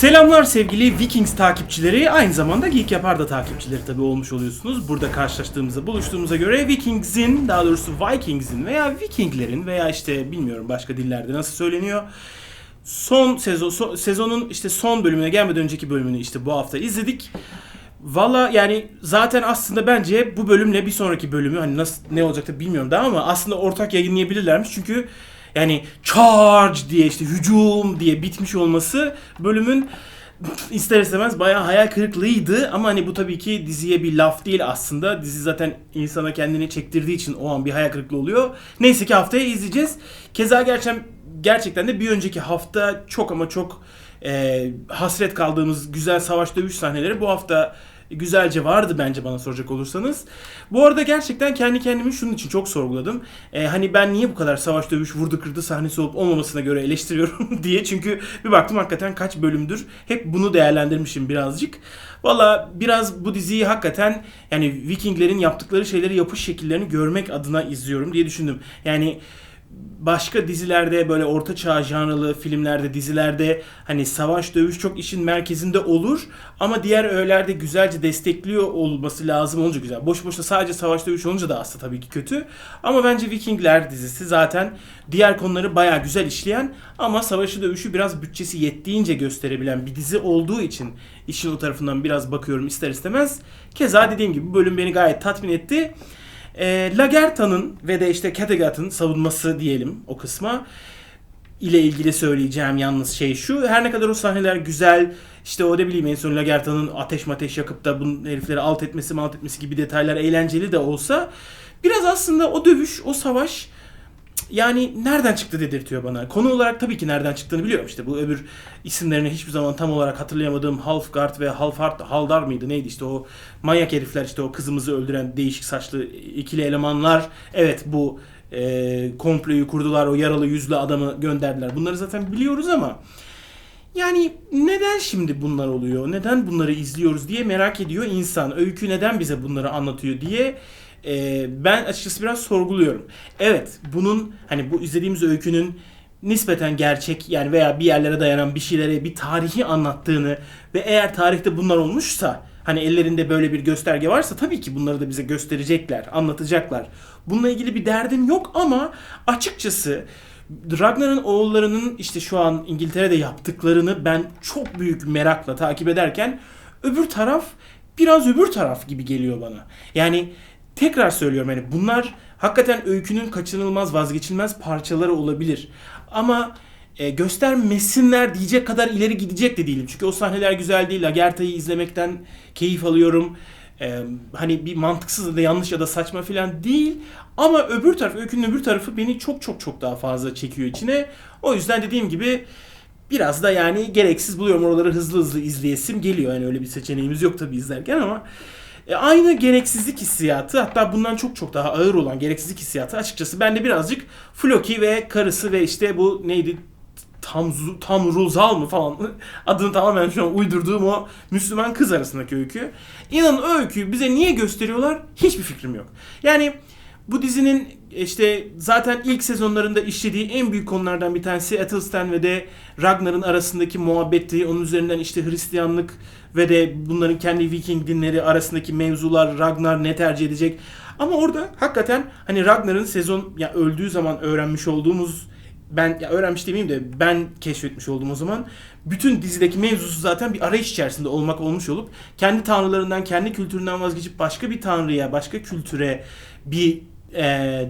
Selamlar sevgili Vikings takipçileri, aynı zamanda Geek Yapar da takipçileri tabii olmuş oluyorsunuz. Burada karşılaştığımızda, buluştuğumuza göre Vikings'in, daha doğrusu Vikings'in veya Vikinglerin veya işte bilmiyorum başka dillerde nasıl söyleniyor. Son sezon, so- sezonun işte son bölümüne gelmeden önceki bölümünü işte bu hafta izledik. Valla yani zaten aslında bence bu bölümle bir sonraki bölümü hani nasıl ne olacak da bilmiyorum daha ama aslında ortak yayınlayabilirlermiş çünkü yani charge diye işte hücum diye bitmiş olması bölümün ister istemez bayağı hayal kırıklığıydı ama hani bu tabii ki diziye bir laf değil aslında. Dizi zaten insana kendini çektirdiği için o an bir hayal kırıklığı oluyor. Neyse ki haftaya izleyeceğiz. Keza gerçekten gerçekten de bir önceki hafta çok ama çok e, hasret kaldığımız güzel savaş dövüş sahneleri bu hafta güzelce vardı bence bana soracak olursanız. Bu arada gerçekten kendi kendimi şunun için çok sorguladım. E, hani ben niye bu kadar savaş dövüş vurdu kırdı sahnesi olup olmamasına göre eleştiriyorum diye. Çünkü bir baktım hakikaten kaç bölümdür hep bunu değerlendirmişim birazcık. Valla biraz bu diziyi hakikaten yani Vikinglerin yaptıkları şeyleri yapış şekillerini görmek adına izliyorum diye düşündüm. Yani başka dizilerde böyle orta çağ janrlı filmlerde dizilerde hani savaş dövüş çok işin merkezinde olur ama diğer öğelerde güzelce destekliyor olması lazım olunca güzel. Boş boşta sadece savaş dövüş olunca da aslında tabii ki kötü. Ama bence Vikingler dizisi zaten diğer konuları bayağı güzel işleyen ama savaşı dövüşü biraz bütçesi yettiğince gösterebilen bir dizi olduğu için işin o tarafından biraz bakıyorum ister istemez. Keza dediğim gibi bu bölüm beni gayet tatmin etti. E, Lagertha'nın ve de işte Kattegat'ın savunması diyelim o kısma ile ilgili söyleyeceğim yalnız şey şu. Her ne kadar o sahneler güzel, işte o ne bileyim en son Lagertha'nın ateş mateş yakıp da bunun herifleri alt etmesi malt etmesi gibi detaylar eğlenceli de olsa biraz aslında o dövüş, o savaş yani nereden çıktı dedirtiyor bana. Konu olarak tabii ki nereden çıktığını biliyorum. İşte bu öbür isimlerini hiçbir zaman tam olarak hatırlayamadığım Halfgard ve Halfhard, Haldar mıydı neydi işte o manyak herifler işte o kızımızı öldüren değişik saçlı ikili elemanlar. Evet bu e, komployu kurdular o yaralı yüzlü adamı gönderdiler. Bunları zaten biliyoruz ama yani neden şimdi bunlar oluyor? Neden bunları izliyoruz diye merak ediyor insan. Öykü neden bize bunları anlatıyor diye e, ben açıkçası biraz sorguluyorum. Evet bunun hani bu izlediğimiz öykünün nispeten gerçek yani veya bir yerlere dayanan bir şeylere bir tarihi anlattığını ve eğer tarihte bunlar olmuşsa hani ellerinde böyle bir gösterge varsa tabii ki bunları da bize gösterecekler, anlatacaklar. Bununla ilgili bir derdim yok ama açıkçası Ragnar'ın oğullarının işte şu an İngiltere'de yaptıklarını ben çok büyük merakla takip ederken öbür taraf biraz öbür taraf gibi geliyor bana. Yani tekrar söylüyorum hani bunlar hakikaten öykünün kaçınılmaz vazgeçilmez parçaları olabilir. Ama e, göstermesinler diyecek kadar ileri gidecek de değilim. Çünkü o sahneler güzel değil. Lagerta'yı izlemekten keyif alıyorum. E, hani bir mantıksız da yanlış ya da saçma falan değil. Ama öbür taraf, öykünün öbür tarafı beni çok çok çok daha fazla çekiyor içine. O yüzden dediğim gibi biraz da yani gereksiz buluyorum oraları hızlı hızlı izleyesim geliyor. Yani öyle bir seçeneğimiz yok tabii izlerken ama e, aynı gereksizlik hissiyatı hatta bundan çok çok daha ağır olan gereksizlik hissiyatı açıkçası bende birazcık Floki ve karısı ve işte bu neydi tam tam Ruzal mı falan adını tamamen şu an uydurduğum o Müslüman kız arasındaki öykü. İnanın öyküyü bize niye gösteriyorlar hiçbir fikrim yok. Yani bu dizinin işte zaten ilk sezonlarında işlediği en büyük konulardan bir tanesi Ethelstan ve de Ragnar'ın arasındaki muhabbetti. Onun üzerinden işte Hristiyanlık ve de bunların kendi Viking dinleri arasındaki mevzular Ragnar ne tercih edecek. Ama orada hakikaten hani Ragnar'ın sezon ya öldüğü zaman öğrenmiş olduğumuz ben ya öğrenmiş demeyeyim de ben keşfetmiş oldum o zaman. Bütün dizideki mevzusu zaten bir arayış içerisinde olmak olmuş olup kendi tanrılarından, kendi kültüründen vazgeçip başka bir tanrıya, başka kültüre bir e,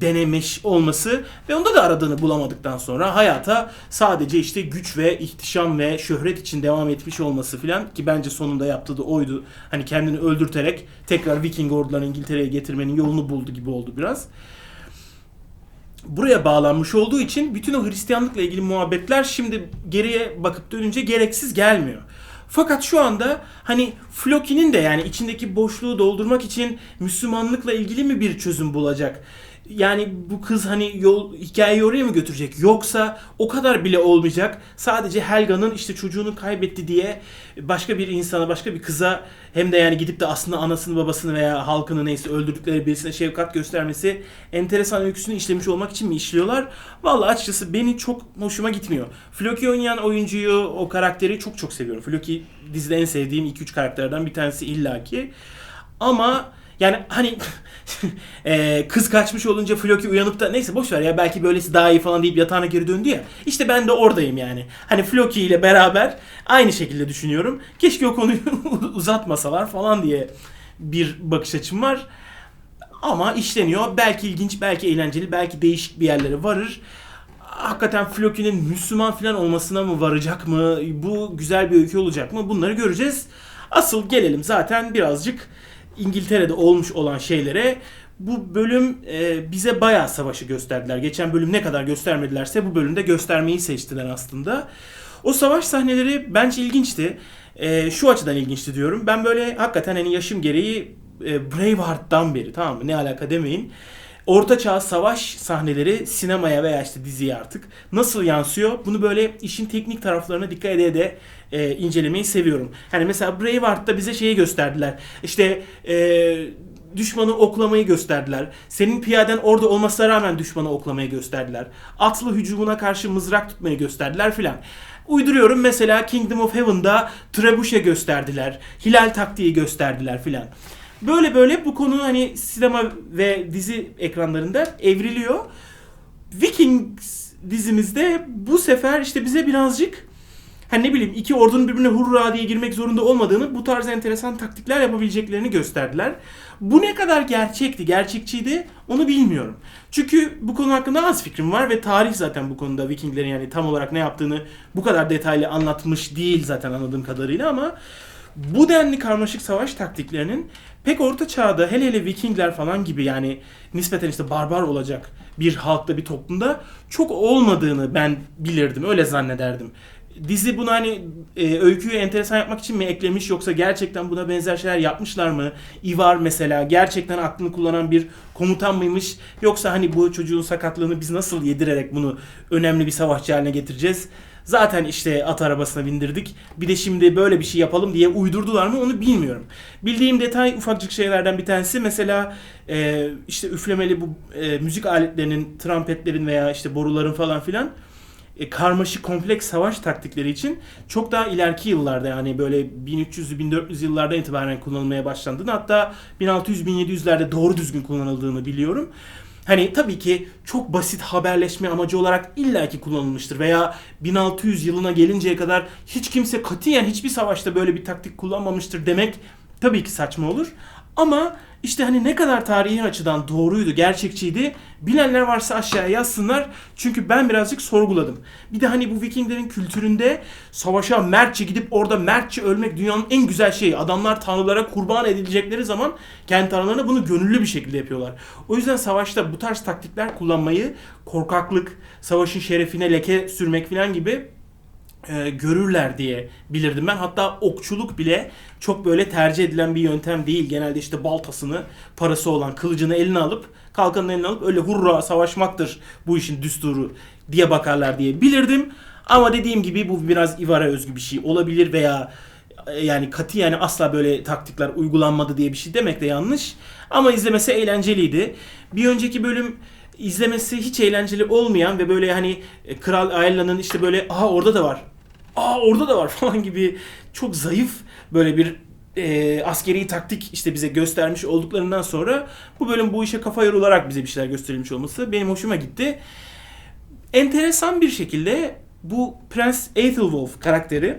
denemiş olması ve onda da aradığını bulamadıktan sonra hayata sadece işte güç ve ihtişam ve şöhret için devam etmiş olması filan ki bence sonunda yaptığı da oydu. Hani kendini öldürterek tekrar Viking ordularını İngiltere'ye getirmenin yolunu buldu gibi oldu biraz buraya bağlanmış olduğu için bütün o Hristiyanlıkla ilgili muhabbetler şimdi geriye bakıp dönünce gereksiz gelmiyor. Fakat şu anda hani Floki'nin de yani içindeki boşluğu doldurmak için Müslümanlıkla ilgili mi bir çözüm bulacak? Yani bu kız hani yol hikayeyi oraya mı götürecek yoksa o kadar bile olmayacak sadece Helga'nın işte çocuğunu kaybetti diye başka bir insana başka bir kıza hem de yani gidip de aslında anasını babasını veya halkını neyse öldürdükleri birisine şefkat göstermesi enteresan öyküsünü işlemiş olmak için mi işliyorlar? Vallahi açıkçası beni çok hoşuma gitmiyor. Floki oynayan oyuncuyu o karakteri çok çok seviyorum. Floki dizide en sevdiğim 2-3 karakterden bir tanesi illaki. Ama yani hani e, kız kaçmış olunca Floki uyanıp da neyse boş ver ya belki böylesi daha iyi falan deyip yatağına geri döndü ya. İşte ben de oradayım yani. Hani Floki ile beraber aynı şekilde düşünüyorum. Keşke o konuyu uzatmasalar falan diye bir bakış açım var. Ama işleniyor. Belki ilginç, belki eğlenceli, belki değişik bir yerlere varır. Hakikaten Floki'nin Müslüman falan olmasına mı varacak mı? Bu güzel bir öykü olacak mı? Bunları göreceğiz. Asıl gelelim zaten birazcık İngiltere'de olmuş olan şeylere. Bu bölüm e, bize bayağı savaşı gösterdiler. Geçen bölüm ne kadar göstermedilerse bu bölümde göstermeyi seçtiler aslında. O savaş sahneleri bence ilginçti. E, şu açıdan ilginçti diyorum. Ben böyle hakikaten hani yaşım gereği e, Braveheart'tan beri tamam mı ne alaka demeyin. Orta çağ savaş sahneleri sinemaya veya işte diziye artık nasıl yansıyor? Bunu böyle işin teknik taraflarına dikkat ede de e, incelemeyi seviyorum. Hani mesela Braveheart'ta bize şeyi gösterdiler. İşte e, düşmanı oklamayı gösterdiler. Senin piyaden orada olmasına rağmen düşmanı oklamayı gösterdiler. Atlı hücumuna karşı mızrak tutmayı gösterdiler filan. Uyduruyorum mesela Kingdom of Heaven'da Trebuchet gösterdiler. Hilal taktiği gösterdiler filan. Böyle böyle bu konu hani sinema ve dizi ekranlarında evriliyor. Vikings dizimizde bu sefer işte bize birazcık hani ne bileyim iki ordunun birbirine hurra diye girmek zorunda olmadığını bu tarz enteresan taktikler yapabileceklerini gösterdiler. Bu ne kadar gerçekti, gerçekçiydi onu bilmiyorum. Çünkü bu konu hakkında az fikrim var ve tarih zaten bu konuda Vikinglerin yani tam olarak ne yaptığını bu kadar detaylı anlatmış değil zaten anladığım kadarıyla ama bu denli karmaşık savaş taktiklerinin pek orta çağda hele hele Vikingler falan gibi yani nispeten işte barbar olacak bir halkta bir toplumda çok olmadığını ben bilirdim öyle zannederdim. Dizi bunu hani e, öyküyü enteresan yapmak için mi eklemiş yoksa gerçekten buna benzer şeyler yapmışlar mı? Ivar mesela gerçekten aklını kullanan bir komutan mıymış yoksa hani bu çocuğun sakatlığını biz nasıl yedirerek bunu önemli bir savaşçı haline getireceğiz? Zaten işte at arabasına bindirdik. Bir de şimdi böyle bir şey yapalım diye uydurdular mı onu bilmiyorum. Bildiğim detay ufacık şeylerden bir tanesi mesela e, işte üflemeli bu e, müzik aletlerinin, trompetlerin veya işte boruların falan filan e, karmaşık kompleks savaş taktikleri için çok daha ileriki yıllarda yani böyle 1300'lü 1400 yıllardan itibaren kullanılmaya başlandığını hatta 1600-1700'lerde doğru düzgün kullanıldığını biliyorum. Hani tabii ki çok basit haberleşme amacı olarak illaki kullanılmıştır veya 1600 yılına gelinceye kadar hiç kimse katiyen hiçbir savaşta böyle bir taktik kullanmamıştır demek tabii ki saçma olur. Ama işte hani ne kadar tarihi açıdan doğruydu, gerçekçiydi bilenler varsa aşağıya yazsınlar. Çünkü ben birazcık sorguladım. Bir de hani bu Vikinglerin kültüründe savaşa mertçe gidip orada mertçe ölmek dünyanın en güzel şeyi. Adamlar tanrılara kurban edilecekleri zaman kendi tanrılarına bunu gönüllü bir şekilde yapıyorlar. O yüzden savaşta bu tarz taktikler kullanmayı korkaklık, savaşın şerefine leke sürmek falan gibi e, görürler diye bilirdim ben. Hatta okçuluk bile çok böyle tercih edilen bir yöntem değil. Genelde işte baltasını, parası olan kılıcını eline alıp, kalkanını eline alıp öyle hurra savaşmaktır bu işin düsturu diye bakarlar diye bilirdim. Ama dediğim gibi bu biraz Ivar'a özgü bir şey olabilir veya e, yani katı yani asla böyle taktikler uygulanmadı diye bir şey demek de yanlış. Ama izlemesi eğlenceliydi. Bir önceki bölüm izlemesi hiç eğlenceli olmayan ve böyle hani e, Kral Ayla'nın işte böyle aha orada da var aa orada da var falan gibi çok zayıf böyle bir e, askeri taktik işte bize göstermiş olduklarından sonra bu bölüm bu işe kafa yorularak bize bir şeyler gösterilmiş olması benim hoşuma gitti. Enteresan bir şekilde bu Prens Aethelwulf karakteri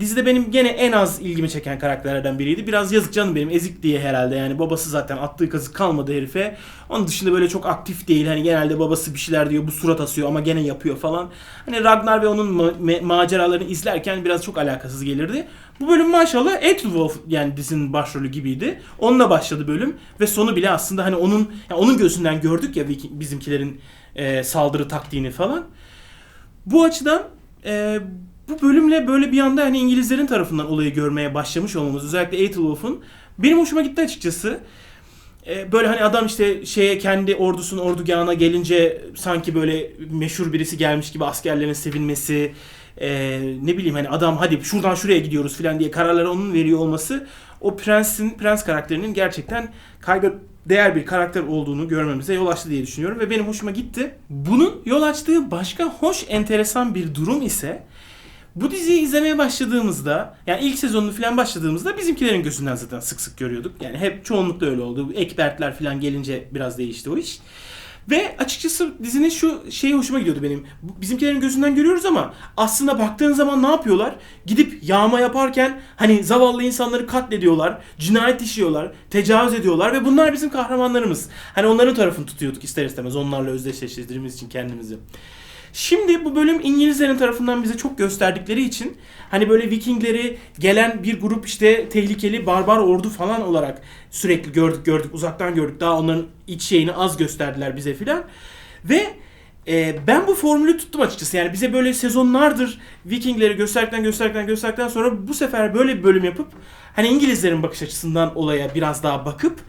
Dizide benim gene en az ilgimi çeken karakterlerden biriydi. Biraz yazık canım benim ezik diye herhalde yani babası zaten attığı kazık kalmadı herife. Onun dışında böyle çok aktif değil. Hani genelde babası bir şeyler diyor bu surat asıyor ama gene yapıyor falan. Hani Ragnar ve onun ma- maceralarını izlerken biraz çok alakasız gelirdi. Bu bölüm maşallah Etwolf yani dizinin başrolü gibiydi. Onunla başladı bölüm ve sonu bile aslında hani onun yani onun gözünden gördük ya bizimkilerin e, saldırı taktiğini falan. Bu açıdan e, bu bölümle böyle bir anda hani İngilizlerin tarafından olayı görmeye başlamış olmamız özellikle Aethelwolf'un benim hoşuma gitti açıkçası. e, böyle hani adam işte şeye kendi ordusunun ordugahına gelince sanki böyle meşhur birisi gelmiş gibi askerlerin sevinmesi e, ne bileyim hani adam hadi şuradan şuraya gidiyoruz falan diye kararları onun veriyor olması o prensin prens karakterinin gerçekten kayda değer bir karakter olduğunu görmemize yol açtı diye düşünüyorum ve benim hoşuma gitti. Bunun yol açtığı başka hoş enteresan bir durum ise bu diziyi izlemeye başladığımızda yani ilk sezonunu falan başladığımızda bizimkilerin gözünden zaten sık sık görüyorduk. Yani hep çoğunlukla öyle oldu. Ekbertler falan gelince biraz değişti o iş. Ve açıkçası dizinin şu şeyi hoşuma gidiyordu benim. Bizimkilerin gözünden görüyoruz ama aslında baktığın zaman ne yapıyorlar? Gidip yağma yaparken hani zavallı insanları katlediyorlar, cinayet işliyorlar, tecavüz ediyorlar ve bunlar bizim kahramanlarımız. Hani onların tarafını tutuyorduk ister istemez onlarla özdeşleştirdiğimiz için kendimizi. Şimdi bu bölüm İngilizlerin tarafından bize çok gösterdikleri için hani böyle Vikingleri gelen bir grup işte tehlikeli barbar ordu falan olarak sürekli gördük gördük uzaktan gördük. Daha onların iç şeyini az gösterdiler bize filan. Ve e, ben bu formülü tuttum açıkçası. Yani bize böyle sezonlardır Vikingleri gösterdikten gösterdikten gösterdikten sonra bu sefer böyle bir bölüm yapıp hani İngilizlerin bakış açısından olaya biraz daha bakıp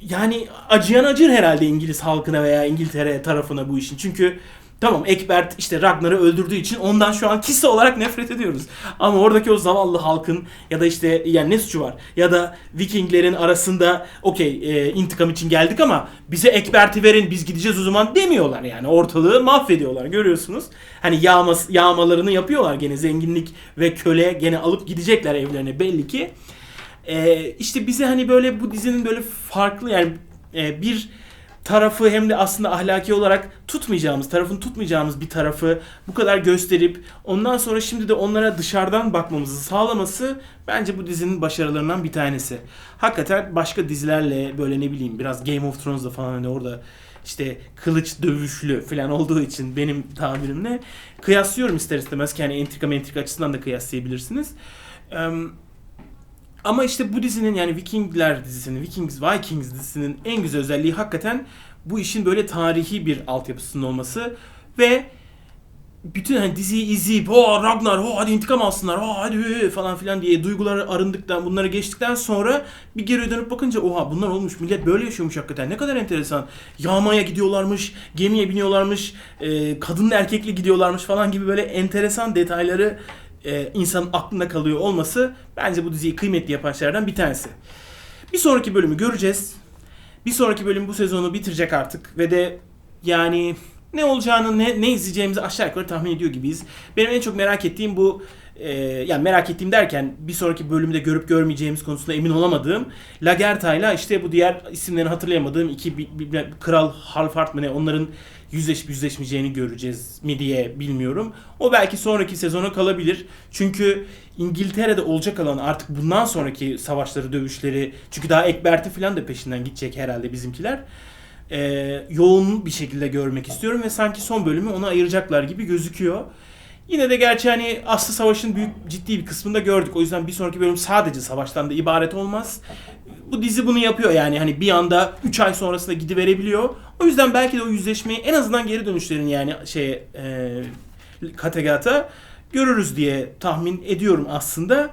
yani acıyan acır herhalde İngiliz halkına veya İngiltere tarafına bu işin. Çünkü Tamam Ekbert işte Ragnar'ı öldürdüğü için ondan şu an kişi olarak nefret ediyoruz. Ama oradaki o zavallı halkın ya da işte yani ne suçu var? Ya da Vikinglerin arasında okey e, intikam için geldik ama bize Ekbert'i verin biz gideceğiz o zaman demiyorlar yani. Ortalığı mahvediyorlar görüyorsunuz. Hani yağma, yağmalarını yapıyorlar gene zenginlik ve köle gene alıp gidecekler evlerine belli ki. E, işte bize hani böyle bu dizinin böyle farklı yani e, bir tarafı hem de aslında ahlaki olarak tutmayacağımız, tarafını tutmayacağımız bir tarafı bu kadar gösterip ondan sonra şimdi de onlara dışarıdan bakmamızı sağlaması bence bu dizinin başarılarından bir tanesi. Hakikaten başka dizilerle böyle ne bileyim biraz Game of Thrones'da falan hani orada işte kılıç dövüşlü falan olduğu için benim tabirimle kıyaslıyorum ister istemez ki hani entrika mentrika açısından da kıyaslayabilirsiniz. Ama işte bu dizinin yani Vikingler dizisinin, Vikings Vikings dizisinin en güzel özelliği hakikaten bu işin böyle tarihi bir altyapısının olması ve bütün hani diziyi izleyip o Ragnar o hadi intikam alsınlar o hadi falan filan diye duygular arındıktan bunları geçtikten sonra bir geri dönüp bakınca oha bunlar olmuş millet böyle yaşıyormuş hakikaten ne kadar enteresan. Yağmaya gidiyorlarmış gemiye biniyorlarmış e, kadınla erkekli gidiyorlarmış falan gibi böyle enteresan detayları e, insanın aklında kalıyor olması bence bu diziyi kıymetli yapan şeylerden bir tanesi. Bir sonraki bölümü göreceğiz. Bir sonraki bölüm bu sezonu bitirecek artık ve de yani ne olacağını ne, ne izleyeceğimizi aşağı yukarı tahmin ediyor gibiyiz. Benim en çok merak ettiğim bu e, yani merak ettiğim derken bir sonraki bölümde görüp görmeyeceğimiz konusunda emin olamadığım Lagerta'yla işte bu diğer isimlerini hatırlayamadığım iki bir, bir, bir, Kral Halfart mı ne onların yüzleşip yüzleşmeyeceğini göreceğiz mi diye bilmiyorum. O belki sonraki sezona kalabilir. Çünkü İngiltere'de olacak olan artık bundan sonraki savaşları, dövüşleri çünkü daha Ekbert'i falan da peşinden gidecek herhalde bizimkiler. Ee, yoğun bir şekilde görmek istiyorum ve sanki son bölümü ona ayıracaklar gibi gözüküyor. Yine de gerçi hani Aslı Savaş'ın büyük ciddi bir kısmında gördük. O yüzden bir sonraki bölüm sadece savaştan da ibaret olmaz. Bu dizi bunu yapıyor yani hani bir anda 3 ay sonrasında gidiverebiliyor. O yüzden belki de o yüzleşmeyi en azından geri dönüşlerin yani şey e, Kategata görürüz diye tahmin ediyorum aslında.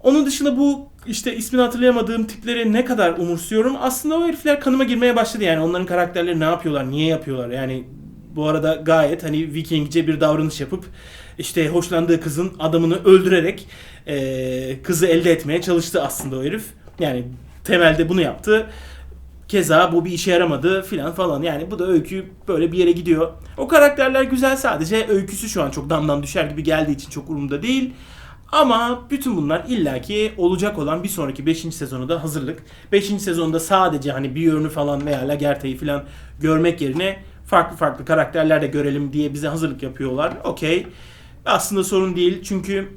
Onun dışında bu işte ismini hatırlayamadığım tipleri ne kadar umursuyorum. Aslında o herifler kanıma girmeye başladı yani. Onların karakterleri ne yapıyorlar, niye yapıyorlar? Yani bu arada gayet hani Vikingce bir davranış yapıp işte hoşlandığı kızın adamını öldürerek e, kızı elde etmeye çalıştı aslında o herif. Yani temelde bunu yaptı. Keza bu bir işe yaramadı filan falan. Yani bu da öykü böyle bir yere gidiyor. O karakterler güzel sadece öyküsü şu an çok damdan düşer gibi geldiği için çok umurumda değil. Ama bütün bunlar illaki olacak olan bir sonraki 5. sezonu da hazırlık. 5. sezonda sadece hani bir Björn'ü falan veya Lagerthe'yi falan görmek yerine farklı farklı karakterler de görelim diye bize hazırlık yapıyorlar. Okey. Aslında sorun değil çünkü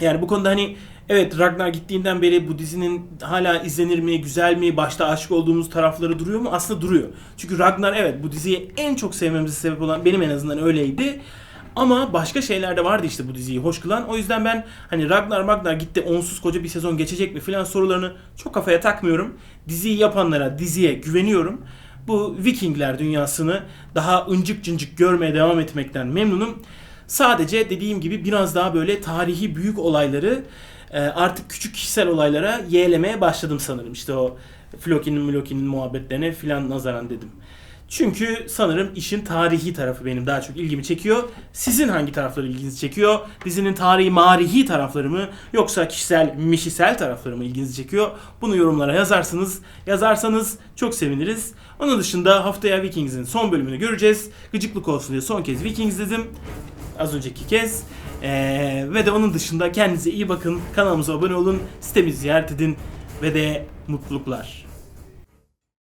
yani bu konuda hani evet Ragnar gittiğinden beri bu dizinin hala izlenir mi, güzel mi, başta aşık olduğumuz tarafları duruyor mu? Aslında duruyor. Çünkü Ragnar evet bu diziyi en çok sevmemize sebep olan benim en azından öyleydi. Ama başka şeyler de vardı işte bu diziyi hoş kılan. O yüzden ben hani Ragnar Magnar gitti onsuz koca bir sezon geçecek mi filan sorularını çok kafaya takmıyorum. Diziyi yapanlara, diziye güveniyorum bu Vikingler dünyasını daha ıncık cıncık görmeye devam etmekten memnunum. Sadece dediğim gibi biraz daha böyle tarihi büyük olayları e, artık küçük kişisel olaylara yeğlemeye başladım sanırım. İşte o Floki'nin Mloki'nin muhabbetlerine filan nazaran dedim. Çünkü sanırım işin tarihi tarafı benim daha çok ilgimi çekiyor. Sizin hangi tarafları ilginizi çekiyor? Dizinin tarihi marihi tarafları mı yoksa kişisel mişisel tarafları mı ilginizi çekiyor? Bunu yorumlara yazarsınız. Yazarsanız çok seviniriz. Onun dışında haftaya Vikings'in son bölümünü göreceğiz. Gıcıklık olsun diye son kez Vikings dedim. Az önceki kez. Ee, ve de onun dışında kendinize iyi bakın. Kanalımıza abone olun. Sitemizi ziyaret edin. Ve de mutluluklar.